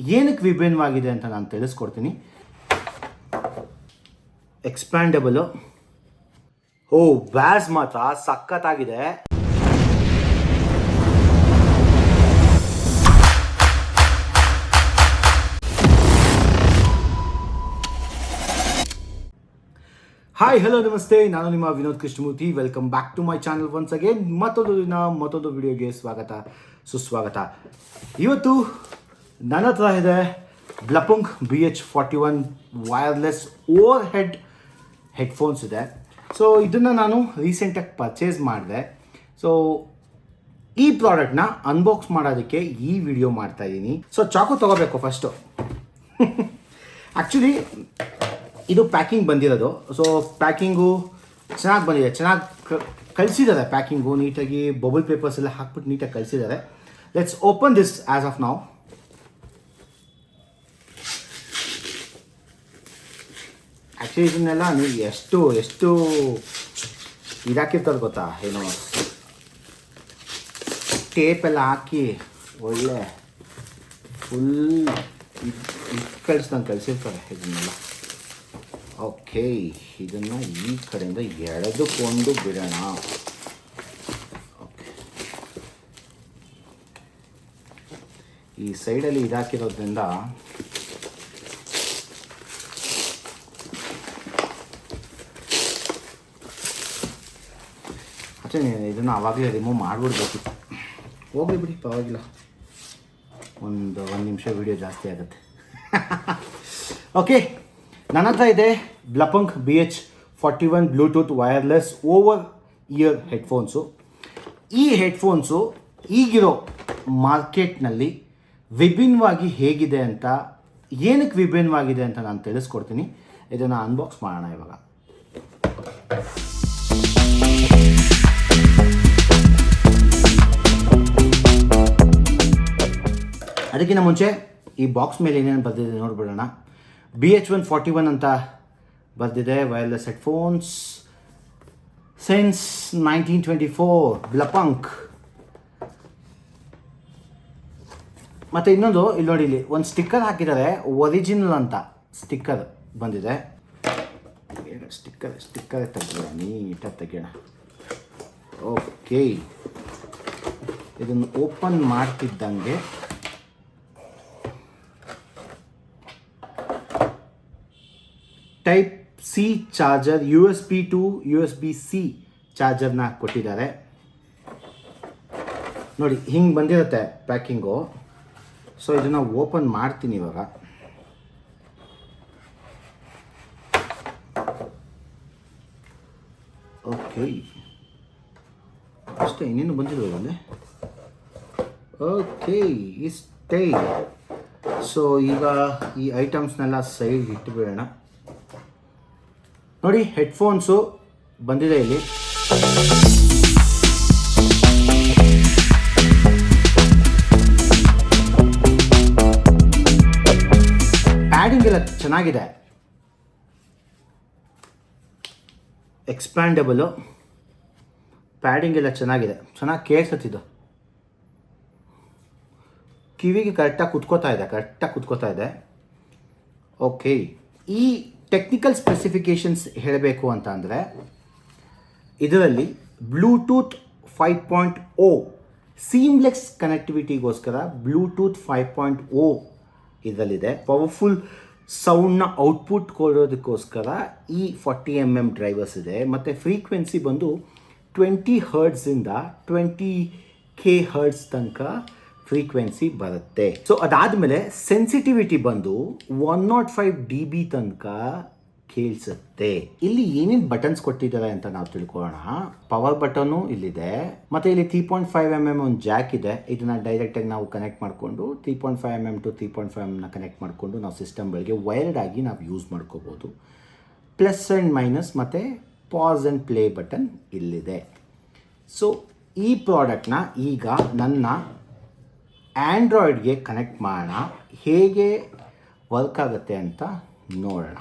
ಏನಕ್ಕೆ ವಿಭಿನ್ನವಾಗಿದೆ ಅಂತ ನಾನು ತಿಳಿಸ್ಕೊಡ್ತೀನಿ. ಎಕ್ಸ್ಪ್ಯಾಂಡಬಲು ಓ, ಬ್ಯಾಸ್ ಮಾತ್ರ ಸಖತ್ತಾಗಿದೆ. ಹಾಯ್ ಹಲೋ ನಮಸ್ತೆ. ನಾನು ನಿಮ್ಮ Vinod Krishnamurthy. Welcome back to my channel once again ಮತ್ತೊಂದು ದಿನ, ಮತ್ತೊಂದು ವಿಡಿಯೋಗೆ ಸ್ವಾಗತ, ಸುಸ್ವಾಗತ. ಇವತ್ತು ನನ್ನ ಹತ್ರ ಇದೆ Blaupunkt B H forty one wireless over head headphones ಇದೆ ಸೊ ಇದನ್ನು ನಾನು ರೀಸೆಂಟಾಗಿ ಪರ್ಚೇಸ್ ಮಾಡಿದೆ ಸೊ ಈ ಪ್ರಾಡಕ್ಟ್ನ ಅನ್ಬಾಕ್ಸ್ ಮಾಡೋದಕ್ಕೆ ಈ ವಿಡಿಯೋ ಮಾಡ್ತಾ ಇದ್ದೀನಿ ಸೊ ಚಾಕು ತಗೋಬೇಕು ಫಸ್ಟು ಆ್ಯಕ್ಚುಲಿ ಇದು ಪ್ಯಾಕಿಂಗ್ ಬಂದಿರೋದು ಸೊ ಪ್ಯಾಕಿಂಗು ಚೆನ್ನಾಗಿ ಬಂದಿದೆ ಚೆನ್ನಾಗಿ ಕಳಿಸಿದ್ದಾರೆ ಪ್ಯಾಕಿಂಗು ನೀಟಾಗಿ ಬಬಲ್ ಪೇಪರ್ಸ್ ಎಲ್ಲ ಹಾಕ್ಬಿಟ್ಟು ನೀಟಾಗಿ ಕಳಿಸಿದ್ದಾರೆ let's open this as of ನಾವು ಆ್ಯಕ್ಚುಲಿ ಇದನ್ನೆಲ್ಲ ನೀವು ಎಷ್ಟು ಎಷ್ಟು ಇದಾಕಿರ್ತಾರೆ ಗೊತ್ತಾ ಏನು ಟೇಪೆಲ್ಲ ಹಾಕಿ ಒಳ್ಳೆ ಫುಲ್ ಕಳಿಸ್ದಂಗೆ ಕಳಿಸಿರ್ತಾರೆ ಇದನ್ನೆಲ್ಲ. ಓಕೆ ಇದನ್ನು ಈ ಕಡೆಯಿಂದ ಎಳೆದುಕೊಂಡು ಬಿಡೋಣ. ಓಕೆ ಈ ಸೈಡಲ್ಲಿ ಇದಾಕಿರೋದ್ರಿಂದ ಅಷ್ಟೇ ಇದನ್ನು ಆವಾಗಲೇ ರಿಮೂವ್ ಮಾಡಿಬಿಡ್ಬೇಕಿತ್ತು ಹೋಗಿ ಬಿಡಿ ಪರವಾಗಿಲ್ಲ. ಒಂದು ಒಂದು ನಿಮಿಷ ವೀಡಿಯೋ ಜಾಸ್ತಿ ಆಗುತ್ತೆ. ಓಕೆ ನನ್ನ ಹತ್ರ ಇದೆ Blaupunkt B H forty one Bluetooth wireless over ear headphones ಈ ಹೆಡ್ಫೋನ್ಸು ಈಗಿರೋ ಮಾರ್ಕೆಟ್ನಲ್ಲಿ ವಿಭಿನ್ನವಾಗಿ ಹೇಗಿದೆ ಅಂತ ಏನಕ್ಕೆ ವಿಭಿನ್ನವಾಗಿದೆ ಅಂತ ನಾನು ತಿಳಿಸ್ಕೊಡ್ತೀನಿ. ಇದನ್ನು ಅನ್ಬಾಕ್ಸ್ ಮಾಡೋಣ ಇವಾಗ. ಅದಕ್ಕಿಂತ ಮುಂಚೆ ಈ ಬಾಕ್ಸ್ ಮೇಲೆ ಏನೇನು ಬರೆದಿದೆ ನೋಡ್ಬಿಡೋಣ. B H one forty one ಅಂತ ಬರೆದಿದೆ wireless headphones since nineteen twenty four Blaupunkt ಮತ್ತು ಇನ್ನೊಂದು, ಇಲ್ಲಿ ನೋಡಿ ಇಲ್ಲಿ, ಒಂದು ಸ್ಟಿಕ್ಕರ್ ಹಾಕಿದ್ದಾರೆ ಒರಿಜಿನಲ್ ಅಂತ ಸ್ಟಿಕ್ಕರ್ ಬಂದಿದೆ. ಸ್ಟಿಕ್ಕರ್ ಸ್ಟಿಕ್ಕರ್ ತೆಗೆದ ನೀಟಾಗಿ ತೆಗೆಯೋಣ. ಓಕೆ ಇದನ್ನು open ಮಾಡ್ತಿದ್ದಂಗೆ type C charger U S B to U S B C ಚಾರ್ಜರ್ನ ಕೊಟ್ಟಿದ್ದಾರೆ. ನೋಡಿ, ಹಿಂಗೆ ಬಂದಿರುತ್ತೆ ಪ್ಯಾಕಿಂಗು. ಸೊ ಇದನ್ನು ಓಪನ್ ಮಾಡ್ತೀನಿ ಇವಾಗ. ಓಕೆ ಅಷ್ಟೇ, ಇನ್ನೇನು ಬಂದಿರೋದಲ್ಲಿ ಓಕೆ ಇಷ್ಟೇ. ಸೊ ಈಗ ಈ ಐಟಮ್ಸ್ನೆಲ್ಲ ಸೈಡ್ ಇಟ್ಟುಬಿಡೋಣ ನೋಡಿ ಹೆಡ್ಫೋನ್ಸು ಬಂದಿದೆ ಇಲ್ಲಿ. ಪ್ಯಾಡಿಂಗ್ ಎಲ್ಲ ಚೆನ್ನಾಗಿದೆ. ಎಕ್ಸ್ಪ್ಯಾಂಡಬಲು ಪ್ಯಾಡಿಂಗ್ ಎಲ್ಲ ಚೆನ್ನಾಗಿದೆ. ಚೆನ್ನಾಗಿ ಕೇಳಿಸತ್ತಿದ್ದು ಕಿವಿಗೆ ಕರೆಕ್ಟಾಗಿ ಕುತ್ಕೋತಾ ಇದೆ ಕರೆಕ್ಟಾಗಿ ಕುತ್ಕೋತಾ ಇದೆ. ಓಕೆ ಈ ಟೆಕ್ನಿಕಲ್ ಸ್ಪೆಸಿಫಿಕೇಶನ್ಸ್ ಹೇಳಬೇಕು ಅಂತ ಅಂದರೆ ಇದರಲ್ಲಿ Bluetooth five point O seamless ಕನೆಕ್ಟಿವಿಟಿಗೋಸ್ಕರ Bluetooth five point O ಇದರಲ್ಲಿದೆ. ಪವರ್ಫುಲ್ ಸೌಂಡ್ನ ಔಟ್ಪುಟ್ ಕೊಡೋದಕ್ಕೋಸ್ಕರ ಈ ಫಾರ್ಟಿ ಎಂ ಎಂ ಡ್ರೈವರ್ಸ್ ಇದೆ. ಮತ್ತು ಫ್ರೀಕ್ವೆನ್ಸಿ ಬಂದು ಟ್ವೆಂಟಿ ಹರ್ಡ್ಸಿಂದ ಟ್ವೆಂಟಿ ಕೆ ಹರ್ಡ್ಸ್ ತನಕ ಫ್ರೀಕ್ವೆನ್ಸಿ ಬರುತ್ತೆ. ಸೊ ಅದಾದಮೇಲೆ ಸೆನ್ಸಿಟಿವಿಟಿ ಬಂದು one naught five D B ತನಕ ಕೇಳಿಸುತ್ತೆ. ಇಲ್ಲಿ ಏನೇನು ಬಟನ್ಸ್ ಕೊಟ್ಟಿದ್ದಾರೆ ಅಂತ ನಾವು ತಿಳ್ಕೊಳ್ಳೋಣ. ಪವರ್ ಬಟನು ಇಲ್ಲಿದೆ. ಮತ್ತೆ ಇಲ್ಲಿ three point five M M ಒಂದು ಜಾಕ್ ಇದೆ. ಇದನ್ನ ಡೈರೆಕ್ಟ್ ಆಗಿ ನಾವು ಕನೆಕ್ಟ್ ಮಾಡಿಕೊಂಡು three point five M M to three point five ಎಮ್ನ connect ಮಾಡಿಕೊಂಡು ನಾವು ಸಿಸ್ಟಮ್ಗಳಿಗೆ ವೈರ್ಡ್ ಆಗಿ ನಾವು ಯೂಸ್ ಮಾಡ್ಕೋಬೋದು. ಪ್ಲಸ್ ಆ್ಯಂಡ್ ಮೈನಸ್ ಮತ್ತು ಪಾಸ್ ಆ್ಯಂಡ್ ಪ್ಲೇ ಬಟನ್ ಇಲ್ಲಿದೆ. ಸೊ ಈ ಪ್ರಾಡಕ್ಟ್ನ ಈಗ ನನ್ನ ಆ್ಯಂಡ್ರಾಯ್ಡ್ಗೆ ಕನೆಕ್ಟ್ ಮಾಡೋಣ. ಹೇಗೆ ವರ್ಕ್ ಆಗುತ್ತೆ ಅಂತ ನೋಡೋಣ.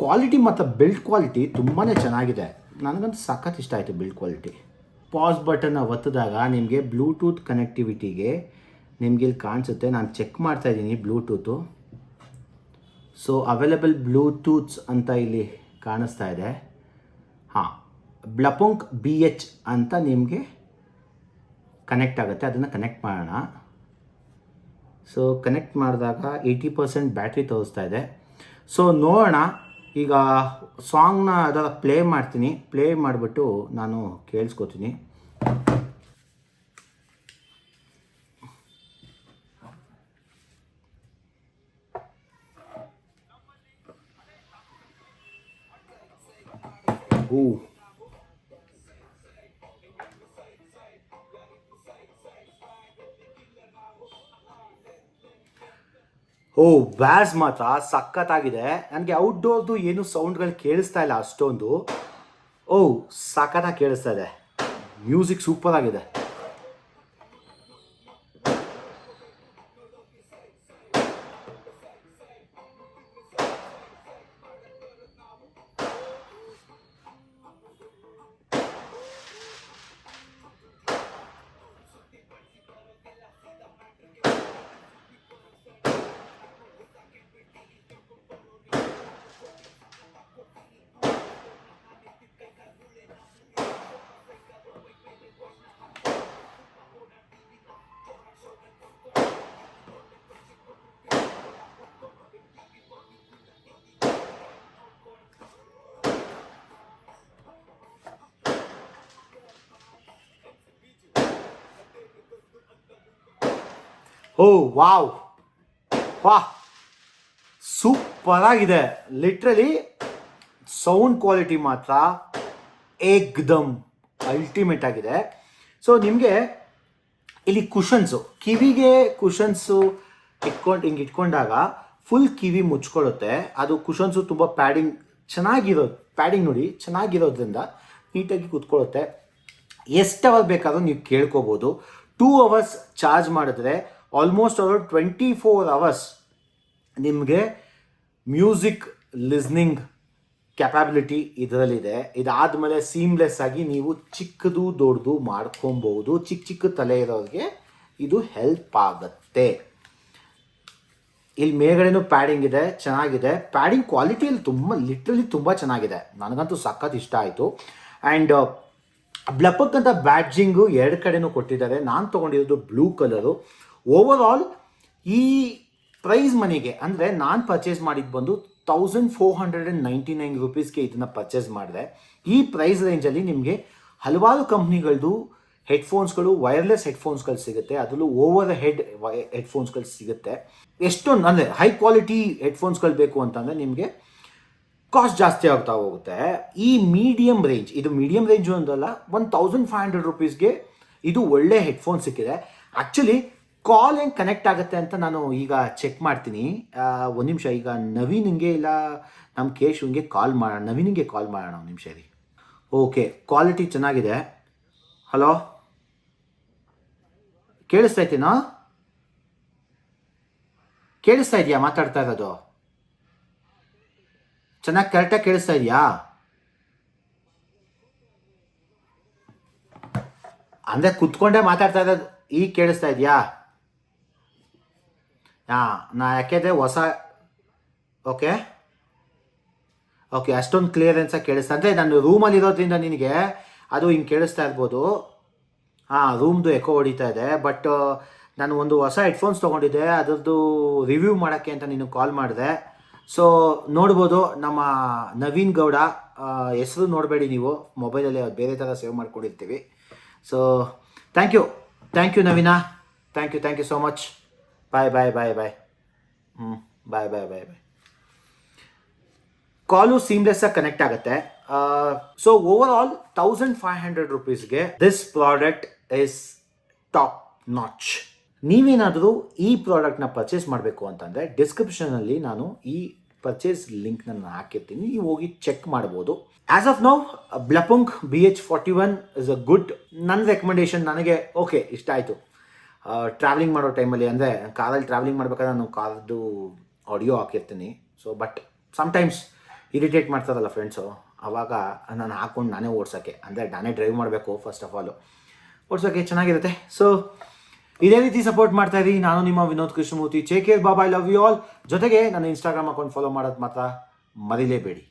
ಕ್ವಾಲಿಟಿ ಮತ್ತು ಬಿಲ್ಡ್ ಕ್ವಾಲಿಟಿ ತುಂಬಾ ಚೆನ್ನಾಗಿದೆ. ನನಗಂತೂ ಸಖತ್ ಇಷ್ಟ ಆಯಿತು ಬಿಲ್ಡ್ ಕ್ವಾಲಿಟಿ ಪಾಸ್ ಬಟನ್ನ ಒತ್ತಿದಾಗ ನಿಮಗೆ ಬ್ಲೂಟೂತ್ ಕನೆಕ್ಟಿವಿಟಿಗೆ ನಿಮಗೆ ಇಲ್ಲಿ ಕಾಣಿಸುತ್ತೆ. ನಾನು ಚೆಕ್ ಮಾಡ್ತಾ ಇದ್ದೀನಿ ಬ್ಲೂಟೂತು ಸೊ ಅವೈಲಬಲ್ ಬ್ಲೂಟೂತ್ಸ್ ಅಂತ ಇಲ್ಲಿ ಕಾಣಿಸ್ತಾ ಇದೆ. ಹಾಂ ಬ್ಲಪೊಂಕ್ ಬಿ ಎಚ್ ಅಂತ ನಿಮಗೆ ಕನೆಕ್ಟ್ ಆಗುತ್ತೆ. ಅದನ್ನು ಕನೆಕ್ಟ್ ಮಾಡೋಣ. ಸೊ ಕನೆಕ್ಟ್ ಮಾಡಿದಾಗ ಏಯ್ಟಿ ಪರ್ಸೆಂಟ್ ಬ್ಯಾಟ್ರಿ ತೋರಿಸ್ತಾ ಇದೆ. ಸೊ ನೋಡೋಣ. ಈಗ ಸಾಂಗ್ನ ಅದಾಗ ಪ್ಲೇ ಮಾಡ್ತೀನಿ. ಪ್ಲೇ ಮಾಡಿಬಿಟ್ಟು ನಾನು ಕೇಳಿಸ್ಕೊತೀನಿ. ಹೂ ಓ, ಬ್ಯಾಸ್ ಮಾತ್ರ, ಸಖತ್ತಾಗಿದೆ. ನನಗೆ ಔಟ್ಡೋರ್ದು ಏನು ಸೌಂಡ್ಗಳು ಕೇಳಿಸ್ತಾ ಇಲ್ಲ ಅಷ್ಟೊಂದು. ಓ, ಸಖತ್ತಾಗಿ ಕೇಳಿಸ್ತಾ ಇದೆ. ಮ್ಯೂಸಿಕ್ ಸೂಪರ್ ಆಗಿದೆ. Oh, wow. ವಾ. ಸೂಪರ್ ಆಗಿದೆ ಲಿಟ್ರಲಿ ಸೌಂಡ್ ಕ್ವಾಲಿಟಿ ಮಾತ್ರ ಏಕ್ದಮ್ ಅಲ್ಟಿಮೇಟ್ ಆಗಿದೆ. ಸೊ ನಿಮಗೆ ಇಲ್ಲಿ ಕುಷನ್ಸು ಕಿವಿಗೆ ಕುಷನ್ಸು ಇಟ್ಕೊಂಡು ಹಿಂಗೆ ಇಟ್ಕೊಂಡಾಗ ಫುಲ್ ಕಿವಿ ಮುಚ್ಕೊಳ್ಳುತ್ತೆ. ಅದು ಕುಷನ್ಸು ತುಂಬ ಪ್ಯಾಡಿಂಗ್ ಚೆನ್ನಾಗಿರೋದು ಪ್ಯಾಡಿಂಗ್ ನೋಡಿ ಚೆನ್ನಾಗಿರೋದ್ರಿಂದ ನೀಟಾಗಿ ಕೂತ್ಕೊಳ್ಳುತ್ತೆ. ಎಷ್ಟು ಅವರ್ ಬೇಕಾದ್ರೂ ನೀವು ಕೇಳ್ಕೊಬೋದು. ಟೂ ಅವರ್ಸ್ ಚಾರ್ಜ್ ಮಾಡಿದ್ರೆ ಆಲ್ಮೋಸ್ಟ್ ಅವರು ಟ್ವೆಂಟಿ ಫೋರ್ ಅವರ್ಸ್ ನಿಮಗೆ ಮ್ಯೂಸಿಕ್ ಲಿಸ್ನಿಂಗ್ ಕೆಪಾಬಿಲಿಟಿ ಇದರಲ್ಲಿದೆ. ಇದಾದಮೇಲೆ ಸೀಮ್ಲೆಸ್ ಆಗಿ ನೀವು ಚಿಕ್ಕದು ದೊಡ್ಡದು ಮಾಡ್ಕೊಬಹುದು ಚಿಕ್ಕ ಚಿಕ್ಕ ತಲೆ ಇರೋರಿಗೆ ಇದು ಹೆಲ್ಪ್ ಆಗುತ್ತೆ. ಇಲ್ಲಿ ಮೇಲ್ಗಡೆನೂ ಪ್ಯಾಡಿಂಗ್ ಇದೆ, ಚೆನ್ನಾಗಿದೆ. ಪ್ಯಾಡಿಂಗ್ ಕ್ವಾಲಿಟಿಯಲ್ಲಿ ತುಂಬ ಲಿಟ್ರಲಿ ತುಂಬ ಚೆನ್ನಾಗಿದೆ. ನನಗಂತೂ ಸಖತ್ ಇಷ್ಟ ಆಯಿತು. ಆ್ಯಂಡ್ ಬ್ಲಪಕ್ ಅಂತ ಬ್ಯಾಡ್ಜಿಂಗು ಎರಡು ಕಡೆನೂ ಕೊಟ್ಟಿದ್ದಾರೆ. ನಾನು ತೊಗೊಂಡಿರೋದು ಬ್ಲೂ ಕಲರು ಓವರ್ ಆಲ್ ಈ ಪ್ರೈಸ್ ಮನಿಗೆ ಅಂದರೆ ನಾನು ಪರ್ಚೇಸ್ ಮಾಡಿದ್ದು ಬಂದು thousand four hundred and ninety nine ರುಪೀಸ್ಗೆ ಇದನ್ನು ಪರ್ಚೇಸ್ ಮಾಡಿದೆ. ಈ ಪ್ರೈಸ್ ರೇಂಜಲ್ಲಿ ನಿಮಗೆ ಹಲವಾರು ಕಂಪ್ನಿಗಳದ್ದು ಹೆಡ್ಫೋನ್ಸ್ಗಳು ವೈರ್ಲೆಸ್ ಹೆಡ್ಫೋನ್ಸ್ಗಳು ಸಿಗುತ್ತೆ. ಅದರಲ್ಲೂ ಓವರ್ ಹೆಡ್ ಹೆಡ್ಫೋನ್ಸ್ಗಳು ಸಿಗುತ್ತೆ. ಎಷ್ಟೊಂದು, ಅಂದರೆ ಹೈ ಕ್ವಾಲಿಟಿ ಹೆಡ್ಫೋನ್ಸ್ಗಳು ಬೇಕು ಅಂತಂದರೆ ನಿಮಗೆ ಕಾಸ್ಟ್ ಜಾಸ್ತಿ ಆಗ್ತಾ ಹೋಗುತ್ತೆ. ಈ ಮೀಡಿಯಂ ರೇಂಜ್ ಇದು ಮೀಡಿಯಂ ರೇಂಜು ಅಂತಲ್ಲ ಒನ್ ತೌಸಂಡ್ ಫೈವ್ ಹಂಡ್ರೆಡ್ ರುಪೀಸ್ಗೆ ಇದು ಒಳ್ಳೆ ಹೆಡ್ಫೋನ್ ಸಿಕ್ಕಿದೆ. ಆ್ಯಕ್ಚುಲಿ ಕಾಲ್ ಹೆಂಗೆ ಕನೆಕ್ಟ್ ಆಗುತ್ತೆ ಅಂತ ನಾನು ಈಗ ಚೆಕ್ ಮಾಡ್ತೀನಿ. ಒಂದು ನಿಮಿಷ, ಈಗ ನವೀನ್ ಹಿಂಗೆ ಇಲ್ಲ ನಮ್ಮ ಕೇಶವ್ಗೆ ಕಾಲ್ ಮಾಡೋಣ ನವೀನಿಗೆ ಕಾಲ್ ಮಾಡೋಣ ಒಂದು ನಿಮಿಷ ರೀ ಓಕೆ, ಕ್ವಾಲಿಟಿ ಚೆನ್ನಾಗಿದೆ. ಹಲೋ? ಕೇಳಿಸ್ತಾ ಇದ್ದೀನೋ? ಕೇಳಿಸ್ತಾ ಇದೆಯಾ ಮಾತಾಡ್ತಾ ಇರೋದು? ಚೆನ್ನಾಗಿ ಕರೆಕ್ಟಾಗಿ ಕೇಳಿಸ್ತಾ ಇದೆಯಾ? ಅಂದರೆ ಕುತ್ಕೊಂಡೇ ಮಾತಾಡ್ತಾ ಇರೋದು, ಈಗ ಕೇಳಿಸ್ತಾ ಇದೆಯಾ? ಹಾಂ ನಾ ಯಾಕೆಂದರೆ ಹೊಸ, ಓಕೆ? ಓಕೆ, ಅಷ್ಟೊಂದು ಕ್ಲಿಯರೆನ್ಸ್ ಕೇಳಿಸ್ತಾ ಅಂದರೆ ನಾನು ರೂಮಲ್ಲಿ ಇರೋದ್ರಿಂದ ನಿನಗೆ ಅದು ಹಿಂಗೆ ಕೇಳಿಸ್ತಾ ಇರ್ಬೋದು. ಹಾಂ ರೂಮ್ದು ಎಕೋ ಹೊಡಿತಾ ಇದೆ ಬಟ್ ನಾನು ಒಂದು ಹೊಸ ಹೆಡ್ಫೋನ್ಸ್ ತೊಗೊಂಡಿದ್ದೆ, ಅದರದ್ದು ರಿವ್ಯೂ ಮಾಡೋಕ್ಕೆ ಅಂತ ನೀನು ಕಾಲ್ ಮಾಡಿದೆ. ಸೊ ನೋಡ್ಬೋದು, ನಮ್ಮ ನವೀನ್ ಗೌಡ ಹೆಸರು ನೋಡಬೇಡಿ ನೀವು ಮೊಬೈಲಲ್ಲಿ ಬೇರೆ ಥರ ಸೇವ್ ಮಾಡ್ಕೊಂಡಿರ್ತೀವಿ. So thank you thank you Naveena. Thank you thank you so much bye bye bye bye ಹ್ಞೂ bye bye bye bye call ಸೀಮ್ಲೆಸ್ಸಾಗಿ connect ಆಗುತ್ತೆ. So overall thousand five hundred ರುಪೀಸ್ಗೆ this product is top notch ನೀವೇನಾದರೂ ಈ ಪ್ರಾಡಕ್ಟ್ನ purchase ಮಾಡಬೇಕು ಅಂತಂದರೆ ಡಿಸ್ಕ್ರಿಪ್ಷನಲ್ಲಿ ನಾನು ಈ ಪರ್ಚೇಸ್ ನಾನು ಹಾಕಿರ್ತೀನಿ. ನೀವು ಹೋಗಿ ಚೆಕ್ ಮಾಡ್ಬೋದು. As of now Blaupunkt B H forty one is a good ನನ್ನ ರೆಕಮೆಂಡೇಶನ್ ನನಗೆ ಓಕೆ ಇಷ್ಟ ಆಯಿತು. ಟ್ರಾವೆಲಿಂಗ್ ಮಾಡೋ ಟೈಮಲ್ಲಿ ಅಂದರೆ ಕಾರಲ್ಲಿ ಟ್ರಾವೆಲಿಂಗ್ ಮಾಡಬೇಕಾದ್ರೆ ನಾನು ಕಾರ್ದು ಆಡಿಯೋ ಹಾಕಿರ್ತೀನಿ. ಸೊ ಬಟ್ ಸಮಟೈಮ್ಸ್ ಇರಿಟೇಟ್ ಮಾಡ್ತಾರಲ್ಲ ಫ್ರೆಂಡ್ಸು ಆವಾಗ ನಾನು ಹಾಕ್ಕೊಂಡು ನಾನೇ ಓಡ್ಸೋಕ್ಕೆ ಅಂದರೆ ನಾನೇ ಡ್ರೈವ್ ಮಾಡಬೇಕು ಫಸ್ಟ್ ಆಫ್ ಆಲು ಓಡ್ಸೋಕ್ಕೆ ಚೆನ್ನಾಗಿರುತ್ತೆ. ಸೊ ಇದೇ ರೀತಿ ಸಪೋರ್ಟ್ ಮಾಡ್ತಾ ಇರಿ. ನಾನು ನಿಮ್ಮ ವಿನೋದ್ ಕೃಷ್ಣಮೂರ್ತಿ. ಚೇಕ್ ಕೇರ್ ಬಾಬಾ ಐ ಲವ್ ಯು ಆಲ್ ಜೊತೆಗೆ ನನ್ನ ಇನ್ಸ್ಟಾಗ್ರಾಮ್ ಅಕೌಂಟ್ ಫಾಲೋ ಮಾಡೋದು ಮಾತ್ರ ಮರಿಲೇಬೇಡಿ.